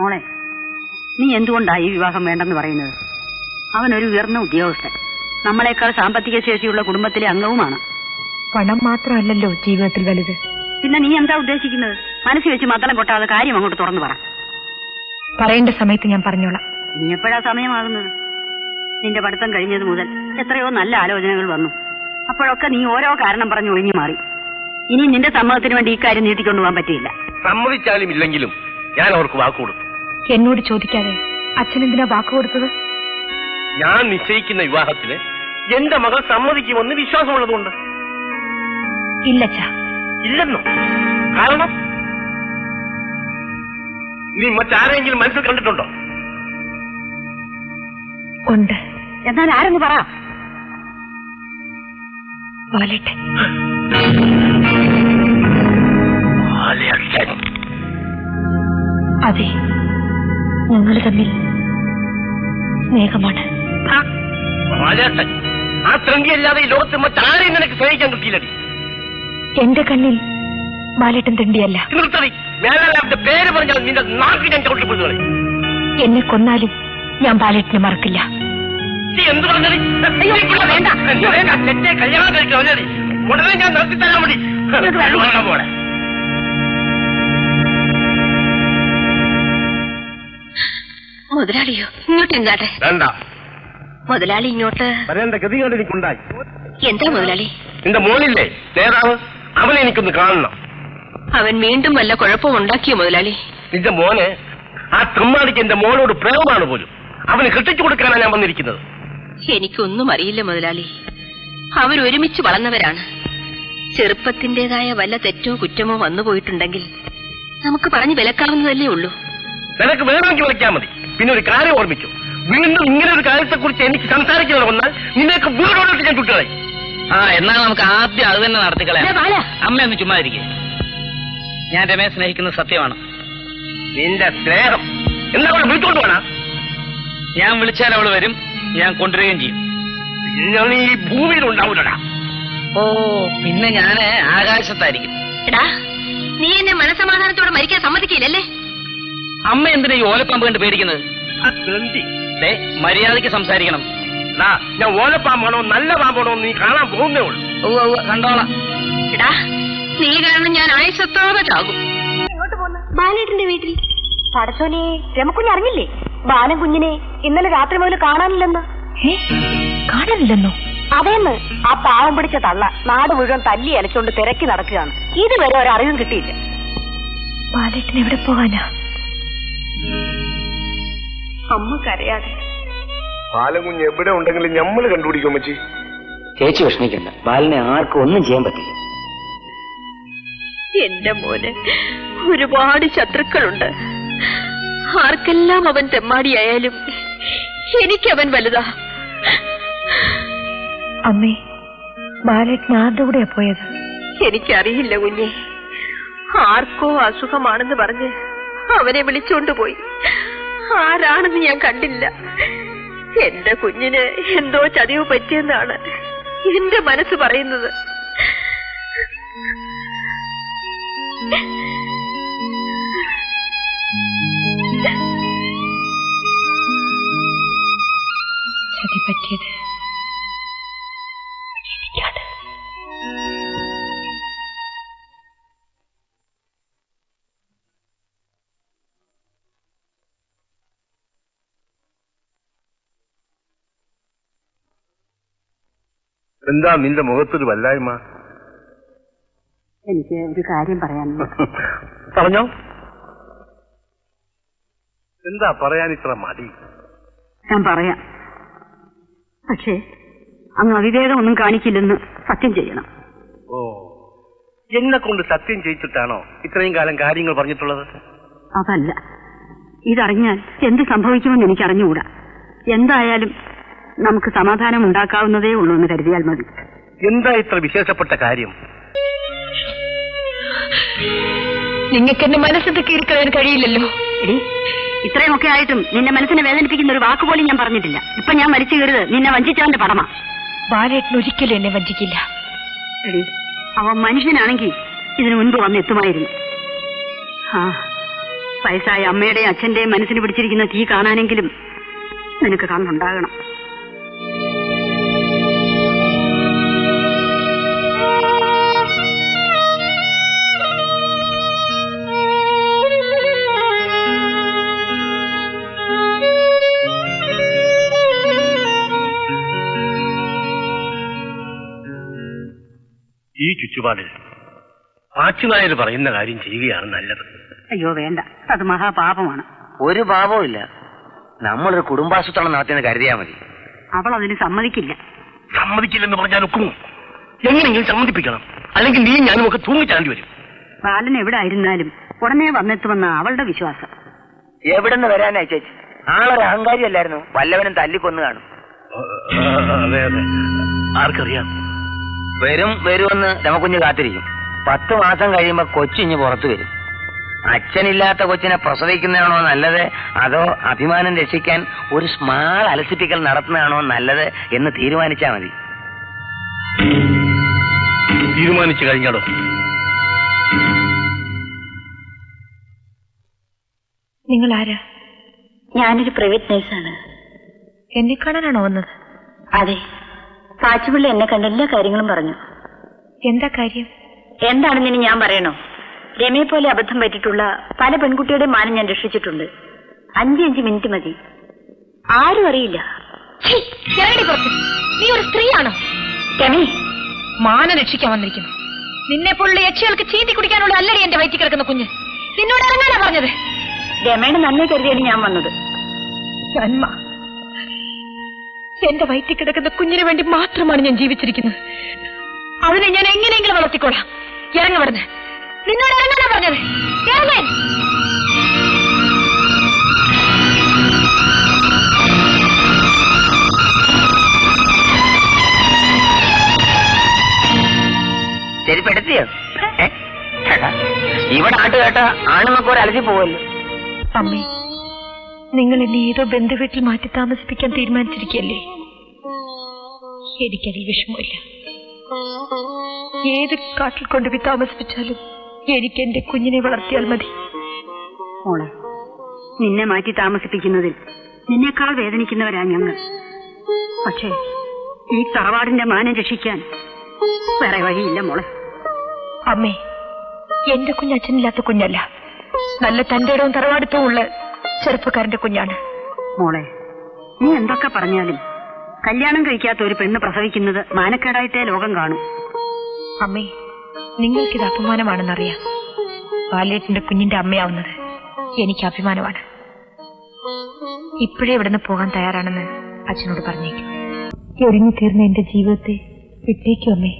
മോളെ നീ എന്തുകൊണ്ടാ ഈ വിവാഹം വേണ്ടെന്ന് പറയുന്നത്? അവൻ ഒരു ഉയർന്ന ഉദ്യോഗസ്ഥൻ. നമ്മളെക്കാൾ സാമ്പത്തിക ശേഷിയുള്ള കുടുംബത്തിലെ അംഗവുമാണ്. പണം മാത്രമല്ലല്ലോ ജീവിതത്തിൽ വലുത്. പിന്നെ നീ എന്താ ഉദ്ദേശിക്കുന്നത്? മനസ്സിൽ വെച്ച് മത്തളം പൊട്ടാതെ കാര്യം അങ്ങോട്ട് തുറന്നു പറ. പറയേണ്ട സമയത്ത് ഞാൻ പറഞ്ഞോളാം. നീ എപ്പോഴാ സമയമാകുന്നത്? നിന്റെ പഠിത്തം കഴിഞ്ഞത് മുതൽ എത്രയോ നല്ല ആലോചനകൾ വന്നു. അപ്പോഴൊക്കെ നീ ഓരോ കാരണം പറഞ്ഞ് ഒഴിഞ്ഞു മാറി. ഇനി നിന്റെ സമ്മതത്തിന് വേണ്ടി ഈ കാര്യം നീട്ടിക്കൊണ്ടുപോകാൻ പറ്റിയില്ല. സമ്മതിച്ചാലും ഇല്ലെങ്കിലും ഞാൻ അവർക്ക് വാക്ക് കൊടുത്തു എന്നോട് ചോദിക്കാതെ അച്ഛനെന്തിനാ വാക്ക് കൊടുത്തത്? ഞാൻ നിശ്ചയിക്കുന്ന വിവാഹത്തിന് എന്റെ മകൾ സമ്മതിക്കുമെന്ന് വിശ്വാസമുള്ളതുകൊണ്ട്. ഇല്ലച്ചാ ഇല്ലെന്നോ? കാരണം? നീ മറ്റാരെങ്കിലും മനസ്സിൽ കണ്ടിട്ടുണ്ടോ? ഉണ്ട്. എന്നാൽ ആരെന്ന് പറ. ബാലേട്ടൻ തമ്മിൽ സ്നേഹമാണ്. ആ തൃങ്കിയല്ലാതെ ഈ ലോകത്ത് മറ്റാരെയും നിനക്ക് സ്നേഹിക്കാൻ കിട്ടിയില്ലടി. എന്റെ കണ്ണിൽ ബാലേട്ടൻ തണ്ടിയല്ല. പേര് പറഞ്ഞാൽ നിന്റെ നാക്ക് ഞാൻ ചവിട്ടിക്കൊള്ളുകളെ എന്നെ കൊന്നാലും ഞാൻ ബാലേട്ടനെ മറക്കില്ല. എന്ത് വേണ്ട വേണ്ട. തെറ്റേ കല്യാണം കഴിക്കാൻ ഉടനെ ഞാൻ നിർത്തി തരാൻ മതി മുതലാളിയോ ഇങ്ങോട്ട് എന്താട്ടെ വേണ്ട. മുതലാളി ഇങ്ങോട്ട്. വരേണ്ട ഗതികേട് എനിക്കുണ്ടായി. എന്താ മുതലാളി? നിന്റെ മോളില്ലേ നേതാവ്? അവനെ എനിക്കൊന്ന് കാണണം. അവൻ വീണ്ടും വല്ല കുഴപ്പം ഉണ്ടാക്കിയോ മുതലാളി? നിന്റെ മോനെ ആ തമ്മാടിക്ക് എന്റെ മോനോട് പ്രേമമാണ് പോലും. അവന് കെട്ടിച്ചു കൊടുക്കാനാണ് ഞാൻ വന്നിരിക്കുന്നത്. എനിക്കൊന്നും അറിയില്ല മുതലാളി. അവർ ഒരുമിച്ച് വളർന്നവരാണ്. ചെറുപ്പത്തിന്റേതായ വല്ല തെറ്റോ കുറ്റമോ വന്നു പോയിട്ടുണ്ടെങ്കിൽ നമുക്ക് പറഞ്ഞു വിലക്കാവുന്നതല്ലേ ഉള്ളൂ. നിനക്ക് വേണമെങ്കിൽ വിളിക്കാൻ മതി. പിന്നെ ഒരു കാര്യം ഓർമ്മിച്ചു വീണ്ടും ഇങ്ങനെ ഒരു കാര്യത്തെ കുറിച്ച് എനിക്ക് സംസാരിക്കുന്നത് വന്നാൽ നിന്നേക്ക് വീടോടിട്ട് ഞാൻ ചുട്ടുകളെ ആ എന്നാൽ നമുക്ക് ആദ്യം അത് തന്നെ നടത്തിക്കളയാം അമ്മ ഒന്ന് ചുമ്മാ ഇരിക്കേ. ഞാൻ രമേ സ്നേഹിക്കുന്നത് സത്യമാണ്. നിന്റെ സ്നേഹം. എന്താ അവളെ വിളിച്ചോണ്ട് പോണ ഞാൻ വിളിച്ചാൽ അവൾ വരും. ഞാൻ കൊണ്ടുവരികയും ചെയ്യും. ഞാൻ ഈ ഭൂമിയിൽ ഉണ്ടാവൂലടാ. ഓ പിന്നെ ഞാൻ ആകാശത്തായിരിക്കും. എടാ നീ എന്നെ മനസമാധാനത്തോടെ മരിക്കാൻ സമ്മതിക്കില്ലല്ലേ? അമ്മ എന്തിനാ ഈ ഓലപ്പാമ്പ് കണ്ട് പേടിക്കുന്നത്? മര്യാദയ്ക്ക് ദേ മര്യാദയ്ക്ക് സംസാരിക്കണം. ഡാ, ഞാൻ ഓലപ്പാമ്പാണോ നല്ല പാമ്പാണോ നീ കാണാൻ പോകുന്നേ ഉള്ളൂ. കണ്ടോളാം. എടാ നീ കാരണം ഞാൻ ആയുസത്തോടെ ചാകും. ബാലേട്ടന്റെ വീട്ടിൽ. പടച്ചോനെ രമക്കുഞ്ഞ് അറിഞ്ഞില്ലേ? ബാലൻ കുഞ്ഞിനെ ഇന്നലെ രാത്രി മുതൽ കാണാനില്ലെന്ന്. കാണാനില്ലെന്നോ? അതേന്ന് ആ പാവം പിടിച്ച തള്ള നാട് മുഴുവൻ തല്ലി അലച്ചുകൊണ്ട് തിരക്കി നടക്കുകയാണ്. ഇതുവരെ ഒരറിവും കിട്ടിയില്ല. ബാലേട്ടൻ എവിടെ പോകാനാ അമ്മ കരയാതെ. പാലകുഞ്ഞ് എവിടെ ഉണ്ടെങ്കിലും ഞമ്മൾ കണ്ടുപിടിക്കും മച്ചി ചേച്ചി വിഷമിക്കണ്ട. ബാലിനെ ആർക്കും ഒന്നും ചെയ്യാൻ പറ്റില്ല. എന്റെ മോന് ഒരുപാട് ശത്രുക്കളുണ്ട്. ആർക്കെല്ലാം അവൻ തെമ്മാടിയായാലും എനിക്കവൻ വലുതാ. അമ്മേ ആരുടെ കൂടെയാ പോയത്? എനിക്കറിയില്ല കുഞ്ഞെ. ആർക്കോ അസുഖമാണെന്ന് പറഞ്ഞ് അവനെ വിളിച്ചോണ്ട് പോയി. ആരാണെന്ന് ഞാൻ കണ്ടില്ല. എന്റെ കുഞ്ഞിന് എന്തോ ചതിവ് പറ്റിയെന്നാണ് എന്റെ മനസ്സ് പറയുന്നത്. ചതി പറ്റിയത് എന്താ നിന്റെ മുഖത്തൊരു വല്ലായ്മ? എനിക്ക് ഒരു കാര്യം പറയാനുണ്ട്. പറഞ്ഞോ. എന്താ പറയാൻ ഇത്ര മടി? ഞാൻ പറയാം. പക്ഷേ അങ്ങ് അവിവേകം ഒന്നും കാണിക്കില്ലെന്ന് സത്യം ചെയ്യണം. ഓ എന്നെ കൊണ്ട് സത്യം ചെയ്യിച്ചിട്ടാണോ ഇത്രയും കാലം കാര്യങ്ങൾ പറഞ്ഞിട്ടുള്ളത്? അതല്ല. ഇതറിഞ്ഞാൽ എന്ത് സംഭവിക്കുമെന്ന് എനിക്ക് അറിഞ്ഞുകൂടാ എന്തായാലും നമുക്ക് സമാധാനം ഉണ്ടാക്കാവുന്നതേ ഉള്ളൂ എന്ന് കരുതിയാൽ മതി. എന്താ ഇത്ര വിശേഷപ്പെട്ട കാര്യം? നിങ്ങൾക്ക് എന്റെ മനസ്സിൽ കീറിക്കളയാൻ കഴിയില്ലല്ലോ. എടി ഇത്രയുമൊക്കെ ആയിട്ടും നിന്നെ മനസ്സിനെ വേദനിപ്പിക്കുന്ന ഒരു വാക്ക് പോലും ഞാൻ പറഞ്ഞിട്ടില്ല. ഇപ്പൊ ഞാൻ മരിച്ചു കയറുത് നിന്നെ വഞ്ചിച്ചവന്റെ പടമാ. ബാലേട്ടൻ ഒരിക്കലും എന്നെ വഞ്ചിക്കില്ല. എടി അവൻ മനുഷ്യനാണെങ്കിൽ ഇതിനു മുൻപ് വന്ന് എത്തുമായിരുന്നു. ആ വയസ്സായ അമ്മയുടെയും അച്ഛന്റെയും മനസ്സിന് പിടിച്ചിരിക്കുന്ന തീ കാണാനെങ്കിലും നിനക്ക് കണ്ണുണ്ടാകണം ചുറ്റുപാടിൽ പാച്ചുനായർ പറയുന്ന കാര്യം ചെയ്യുകയാണ് നല്ലത് അയ്യോ വേണ്ട അത് മഹാപാപമാണ് ഒരു പാപവും ഇല്ല നമ്മളൊരു കുടുംബാസൂത്രണം നടത്തിയെന്ന് കരുതിയാ മതി അവൾ അതിന് സമ്മതിക്കില്ല സമ്മതിക്കില്ലെന്ന് പറഞ്ഞാൽ ഒക്കുമോ എങ്ങനെയെങ്കിലും സമ്മതിപ്പിക്കണം അല്ലെങ്കിൽ നീ ഞാനും ഒക്കെ തൂങ്ങിച്ചാണ്ടി വരും ബാലൻ എവിടെ ആയിരുന്നാലും ഉടനെ വന്നെത്തുമെന്ന അവളുടെ വിശ്വാസം എവിടെന്ന് വരാനായി ചേച്ചി ആളൊരു അഹങ്കാരി അല്ലായിരുന്നു വല്ലവനും തല്ലിക്കൊന്നു കാണും അതെ അതെ ആർക്കറിയാം വരും വരുമെന്ന് രമക്കുഞ്ഞ് കാത്തിരിക്കും. പത്ത് മാസം കഴിയുമ്പോ കൊച്ചിഞ്ഞ് പുറത്തു വരും. അച്ഛനില്ലാത്ത കൊച്ചിനെ പ്രസവിക്കുന്നതാണോ നല്ലത്? അതോ അഭിമാനം രക്ഷിക്കാൻ ഒരു സ്മാൾ അലസിപ്പിക്കൽ നടത്തുന്നതാണോ നല്ലത് എന്ന് തീരുമാനിച്ചാ മതി. തീരുമാനിച്ചു കഴിഞ്ഞാലോ? നിങ്ങൾ ആരാ ഞാനൊരു പ്രൈവറ്റ് നേഴ്സാണ്. എന്നെ കാണാനാണോ വന്നത്? അതെ. പാച്ചുപിള്ളി എന്നെ കണ്ട എല്ലാ കാര്യങ്ങളും പറഞ്ഞു. എന്താ കാര്യം? എന്താണെന്ന് ഇനി ഞാൻ പറയണോ? രമയെ പോലെ അബദ്ധം പറ്റിയിട്ടുള്ള പല പെൺകുട്ടിയുടെ മാനം ഞാൻ രക്ഷിച്ചിട്ടുണ്ട്. അഞ്ച് അഞ്ച് മിനിറ്റ് മതി. ആരും അറിയില്ല. നീ ഒരു സ്ത്രീയാണോ? രമേ. മാനം രക്ഷിക്കാൻ വന്നിരിക്കുന്നു. നിന്നെ പോലുള്ള യക്ഷികൾക്ക് ചീന്തി കുടിക്കാനുള്ള അല്ലടി എന്റെ വയറ്റി കിടക്കുന്ന കുഞ്ഞ്. നിന്നോട് ഇറങ്ങാനാ പറഞ്ഞത്? രമയുടെ നന്നെ കരുതിയാണ് ഞാൻ വന്നത്. നന്മ. എന്റെ വയറ്റിൽ കിടക്കുന്ന കുഞ്ഞിന് വേണ്ടി മാത്രമാണ് ഞാൻ ജീവിച്ചിരിക്കുന്നത്. അവനെ ഞാൻ എങ്ങനെയെങ്കിലും വളർത്തിക്കോളാം. ഇറങ്ങവിടുന്ന് നിന്നോട് ഇറങ്ങാനാ പറഞ്ഞത്? ഇറങ്ങേ. ഇവിടെ ആട്ട് കേട്ട ആണുങ്ങൾക്ക് ഒരു അലസി പോവല്ലോ. അമ്മേ നിങ്ങൾ എന്നെ ഏതോ ബന്ധുവീട്ടിൽ മാറ്റി താമസിപ്പിക്കാൻ തീരുമാനിച്ചിരിക്കല്ലേ എനിക്കതിൽ വിഷമമില്ല. ഏത് കാട്ടിൽ കൊണ്ടുപോയി താമസിപ്പിച്ചാലും എനിക്ക് എന്റെ കുഞ്ഞിനെ വളർത്തിയാൽ മതി. മോളെ നിന്നെ മാറ്റി താമസിപ്പിക്കുന്നതിൽ നിന്നേക്കാൾ വേദനിക്കുന്നവരാ ഞങ്ങൾ. പക്ഷേ ഈ തറവാടിന്റെ മാനം രക്ഷിക്കാൻ വേറെ വഴിയില്ല മോളെ. അമ്മേ എന്റെ കുഞ്ഞ് അച്ഛനില്ലാത്ത കുഞ്ഞല്ല. നല്ല തന്റെ ഇടവും തറവാടുത്തവും ഉള്ള ചെറുപ്പക്കാരന്റെ കുഞ്ഞാണ്. മോളെ നീ എന്തൊക്കെ പറഞ്ഞാലും കല്യാണം കഴിക്കാത്ത ഒരു പെണ്ണ് പ്രസവിക്കുന്നത് മാനക്കേടായിട്ടേ ലോകം കാണും. അമ്മേ നിങ്ങൾക്കിത് അപമാനമാണെന്നറിയാം. ബാലേട്ടന്റെ കുഞ്ഞിന്റെ അമ്മയാവുന്നത് എനിക്ക് അഭിമാനമാണ്. ഇപ്പോഴേ ഇവിടുന്ന് പോകാൻ തയ്യാറാണെന്ന് അച്ഛനോട് പറഞ്ഞേക്കും. ഒരുങ്ങി തീർന്ന എന്റെ ജീവിതത്തെ വിട്ടേക്കും അമ്മേ.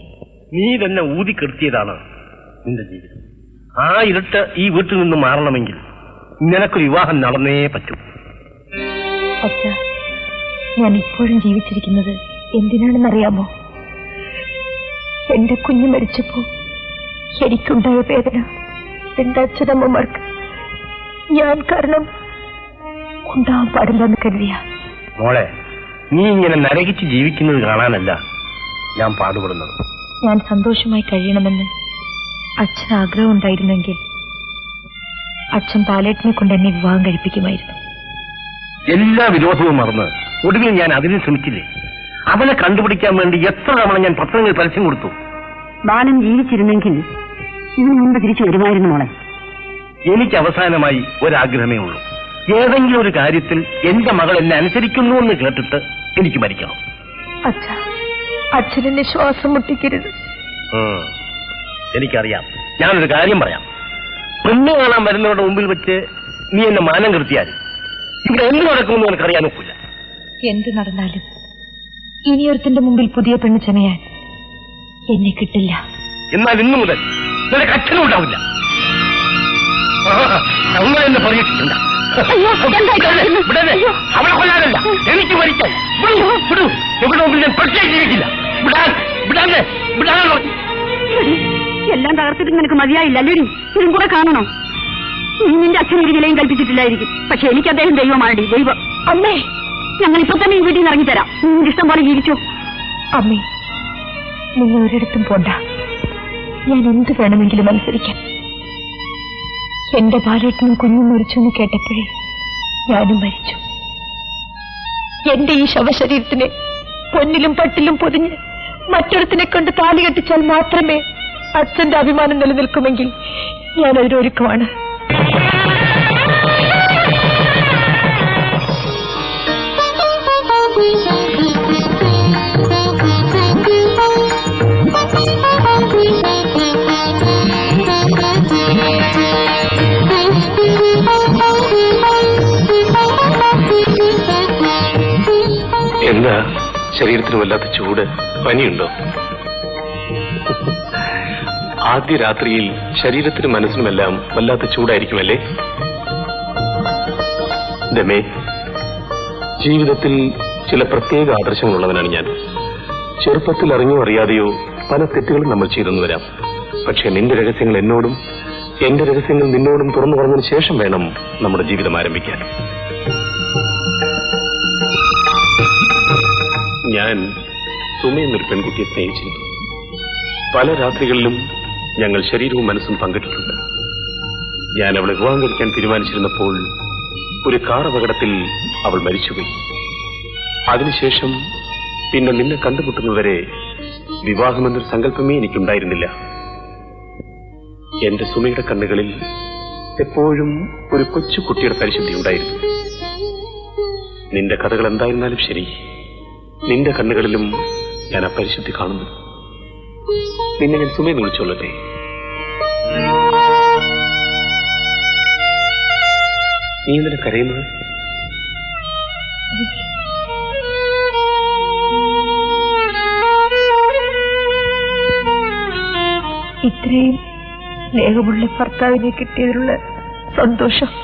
നീ തന്നെ ഊതിക്കെടുത്തിയതാണ് നിന്റെ ജീവിതം. ആ ഇരുട്ട് ഈ വീട്ടിൽ നിന്ന് മാറണമെങ്കിൽ നിനക്കൊരു വിവാഹം നടന്നേ പറ്റൂ. അച്ഛ ഞാൻ ഇപ്പോഴും ജീവിച്ചിരിക്കുന്നത് എന്തിനാണെന്നറിയാമോ? എന്റെ കുഞ്ഞ് മരിച്ചപ്പോ എനിക്കുണ്ടായ വേദന എന്റെ അച്ഛനമ്മമാർക്ക് ഞാൻ കാരണം ഉണ്ടാവാൻ പാടില്ലെന്ന് കരുതിയ. മോളെ നീ ഇങ്ങനെ നരകിച്ച് ജീവിക്കുന്നത് കാണാനല്ല ഞാൻ പാടുപെടുന്നത്. ഞാൻ സന്തോഷമായി കഴിയണമെന്ന് അച്ഛൻ ആഗ്രഹം ഉണ്ടായിരുന്നെങ്കിൽ അച്ഛൻ പാലേട്ടിനെ കൊണ്ട് എന്നെ വിവാഹം കഴിപ്പിക്കുമായിരുന്നു. എല്ലാ വിരോധവും മറന്ന് ഒടുവിൽ ഞാൻ അതിനെ ശ്രമിച്ചില്ലേ? അവനെ കണ്ടുപിടിക്കാൻ വേണ്ടി എത്ര തവണ ഞാൻ പത്രങ്ങൾ പരസ്യം കൊടുത്തു? ബാലൻ ജീവിച്ചിരുന്നെങ്കിൽ ഇതിനു മുമ്പ് തിരിച്ചു വരുമായിരുന്നു മോളെ. എനിക്ക് അവസാനമായി ഒരാഗ്രഹമേ ഉള്ളൂ. ഏതെങ്കിലും ഒരു കാര്യത്തിൽ എന്റെ മകൾ എന്നെ അനുസരിക്കുന്നു എന്ന് കേട്ടിട്ട് എനിക്ക് മരിക്കണം. അച്ഛ അച്ഛനെന്നെ ശ്വാസം മുട്ടിക്കരുത്. എനിക്കറിയാം. ഞാനൊരു കാര്യം പറയാം. പെണ്ണ് കാണാൻ വരുന്നവരുടെ മുമ്പിൽ വെച്ച് നീ എന്നെ മാനം കൃത്യാൽ ഇവിടെ എന്ത് നടക്കുമെന്ന് എനിക്കറിയാൻ ഒക്കില്ല. എന്ത് നടന്നാലും ഇനിയൊരുത്തിന്റെ മുമ്പിൽ പുതിയ പെണ്ണ് ചെമയാൻ എന്നെ കിട്ടില്ല. എന്നാൽ ഇന്നു മുതൽ നിനക്ക് അച്ഛനും ഉണ്ടാവില്ല. അങ്ങനെ എന്നെ വിടരുത്. അവളെ കൊല്ലാനല്ല. എനിക്ക് മരിക്കാൻ. വിടൂ, വിടൂ. ഇവിടെ മുമ്പിൽ ഞാൻ പ്രത്യേകം ജീവിക്കില്ല വിടാൻ വിടാൻ വിടാൻ എല്ലാം തകർത്തിട്ട് നിനക്ക് മതിയായില്ല അല്ലേടി ഇതും കൂടെ കാണണോ? നീ നിന്റെ അച്ഛൻ ഒരു വിലയും കൽപ്പിച്ചിട്ടില്ലായിരിക്കും. പക്ഷെ എനിക്ക് അദ്ദേഹം ദൈവമാണടി ദൈവം. അമ്മേ! ഞങ്ങൾ ഇപ്പൊ തന്നെ ഈ വീട്ടിൽ നിന്ന് ഇറങ്ങിത്തരാം. നിന്റെ ഇഷ്ടം പോലെ ജീവിച്ചു? അമ്മേ നിങ്ങൾ ഒരിടത്തും പോണ്ട. ഞാൻ എന്ത് വേണമെങ്കിലും അനുസരിക്കാം. എന്റെ ബാലേട്ടനും കുഞ്ഞും മരിച്ചു എന്ന് കേട്ടപ്പോഴേ ഞാനും മരിച്ചു. എന്റെ ഈ ശവശരീരത്തിനെ പൊന്നിലും പട്ടിലും പൊതിഞ്ഞ് മറ്റൊരുത്തിനെ കൊണ്ട് താലി കെട്ടിച്ചാൽ മാത്രമേ അച്ഛന്റെ അഭിമാനം നിലനിൽക്കുമെങ്കിൽ ഞാൻ അതിനൊരുക്കമാണ് എന്താ? ശരീരത്തിന് വല്ലാത്ത ചൂട്. പനിയുണ്ടോ? ആദ്യ രാത്രിയിൽ ശരീരത്തിനും മനസ്സിനുമെല്ലാം വല്ലാത്ത ചൂടായിരിക്കുമല്ലേ? രമേ ജീവിതത്തിൽ ചില പ്രത്യേക ആദർശങ്ങളുള്ളവനാണ് ഞാൻ. ചെറുപ്പത്തിൽ അറിഞ്ഞോ അറിയാതെയോ പല തെറ്റുകളും നമ്മൾ ചെയ്തെന്ന് വരാം. പക്ഷെ നിന്റെ രഹസ്യങ്ങൾ എന്നോടും എന്റെ രഹസ്യങ്ങൾ നിന്നോടും തുറന്നു പറഞ്ഞതിന് ശേഷം വേണം നമ്മുടെ ജീവിതം ആരംഭിക്കാൻ. ഞാൻ സുമ എന്നൊരു പെൺകുട്ടിയെ സ്നേഹിച്ചിരുന്നു. പല രാത്രികളിലും ഞങ്ങൾ ശരീരവും മനസ്സും പങ്കിട്ടിട്ടുണ്ട്. ഞാൻ അവളെ വിവാഹം കഴിക്കാൻ തീരുമാനിച്ചിരുന്നപ്പോൾ ഒരു കാർ അപകടത്തിൽ അവൾ മരിച്ചുപോയി. അതിനുശേഷം പിന്നെ നിന്നെ കണ്ടുമുട്ടുന്നവരെ വിവാഹമെന്നൊരു സങ്കല്പമേ എനിക്കുണ്ടായിരുന്നില്ല. എന്റെ സുമയുടെ കണ്ണുകളിൽ എപ്പോഴും ഒരു കൊച്ചു കുട്ടിയുടെ പരിശുദ്ധി ഉണ്ടായിരുന്നു. നിന്റെ കഥകൾ എന്തായിരുന്നാലും ശരി. നിന്റെ കണ്ണുകളിലും ഞാൻ ആ പരിശുദ്ധി കാണുന്നു. നിന്നെ ഞാൻ സുമേന്ന് വിളിച്ചോളട്ടെ. നീ എന്നിട്ട് കരയുന്നത്? ഇത്രയും സ്നേഹമുള്ള ഭർത്താവിനെ കിട്ടിയതിലുള്ള സന്തോഷം.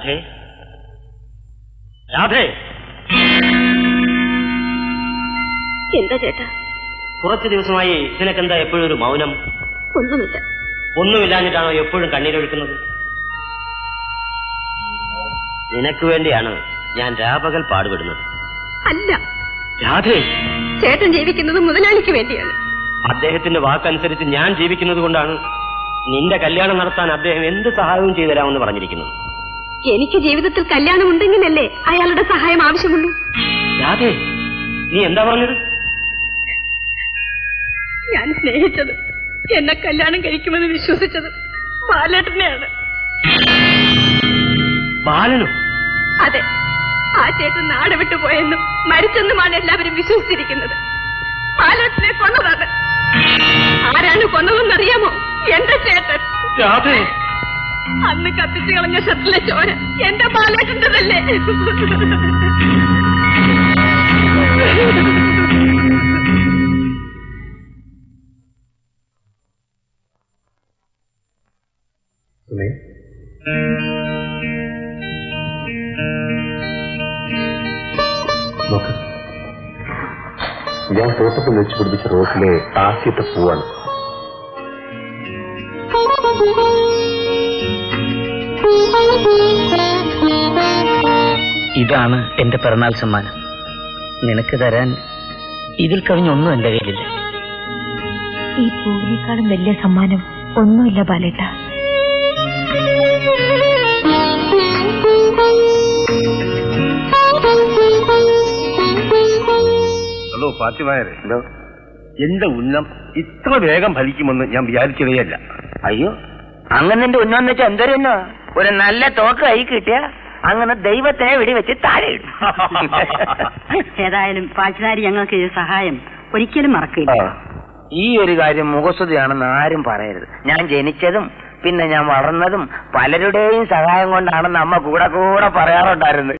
രാധേ. രാധേ. എന്താ ചേട്ടാ? കുറച്ചു ദിവസമായി നിനക്കെന്താ എപ്പോഴും ഒരു മൗനം? ഒന്നുമില്ല. ഒന്നുമില്ലാഞ്ഞിട്ടാണോ എപ്പോഴും കണ്ണീരൊഴുക്കുന്നത്? നിനക്ക് വേണ്ടിയാണ് ഞാൻ രാപകൽ പാടുപെടുന്നത്. അല്ല. രാധേ. ചേട്ടൻ ജീവിക്കുന്നത് മുതലാളിക്ക് വേണ്ടിയാണ്. അദ്ദേഹത്തിന്റെ വാക്കനുസരിച്ച് ഞാൻ ജീവിക്കുന്നത് കൊണ്ടാണ് നിന്റെ കല്യാണം നടത്താൻ അദ്ദേഹം എന്ത് സഹായവും ചെയ്തു തരാമെന്ന് പറഞ്ഞിരിക്കുന്നത്. എനിക്ക് ജീവിതത്തിൽ കല്യാണം ഉണ്ടെങ്കിലല്ലേ അയാളുടെ സഹായം ആവശ്യമുള്ളൂ. രാധേ നീ എന്താ പറഞ്ഞത്? ഞാൻ സ്നേഹിച്ചത് എന്നെ കല്യാണം കഴിക്കുമെന്ന് വിശ്വസിച്ചത് ബാലേട്ടനെയാണ്. ബാലനോ? അതെ ആ ചേട്ടൻ നാട് വിട്ടു പോയെന്നും മരിച്ചെന്നുമാണ് എല്ലാവരും വിശ്വസിച്ചിരിക്കുന്നത്. ബാലേട്ടനെ കൊന്നതാണ്. ആരാണ് കൊന്നതെന്നറിയാമോ എന്റെ ചേട്ടൻ? രാധേ അന്ന് കത്തിച്ചു കളഞ്ഞ ഷട്ടിലെ ചോര എന്റെ ബാലേട്ടന്റെതല്ലേ ഞാൻ തോട്ടത്തിൽ വെച്ച് പിടിപ്പിച്ച റോസിലെ ആദ്യത്തെ പൂവാണ്. ഇതാണ് എന്റെ പിറന്നാൾ സമ്മാനം. നിനക്ക് തരാൻ ഇതിൽ കവിഞ്ഞൊന്നും എന്റെ കയ്യിലില്ല. ഈ പൂവിനേക്കാളും വലിയ സമ്മാനം ഒന്നുമില്ല ബാലേട്ട. ഹലോ ഫാത്തിമാരെ എന്റെ ഉന്നം ഇത്ര വേഗം ഫലിക്കുമെന്ന് ഞാൻ വിചാരിച്ചതേയല്ല അയ്യോ അങ്ങനെ എന്റെ ഉന്നോന്ന് വെച്ചാൽ എന്തൊരു ഒരു നല്ല തോക്ക് കൈ കിട്ടിയ അങ്ങനെ ദൈവത്തിനെ വെടിവെച്ച് താഴെ ഏതായാലും പാഴ്ചനാരി ഞങ്ങൾക്ക് ഈ സഹായം ഒരിക്കലും മറക്കില്ല. ഈ ഒരു കാര്യം മുഖസ്തുതിയാണെന്ന് ആരും പറയരുത്. ഞാൻ ജനിച്ചതും പിന്നെ ഞാൻ വളർന്നതും പലരുടെയും സഹായം കൊണ്ടാണെന്ന് അമ്മ കൂടെ കൂടെ പറയാറുണ്ടായിരുന്നു.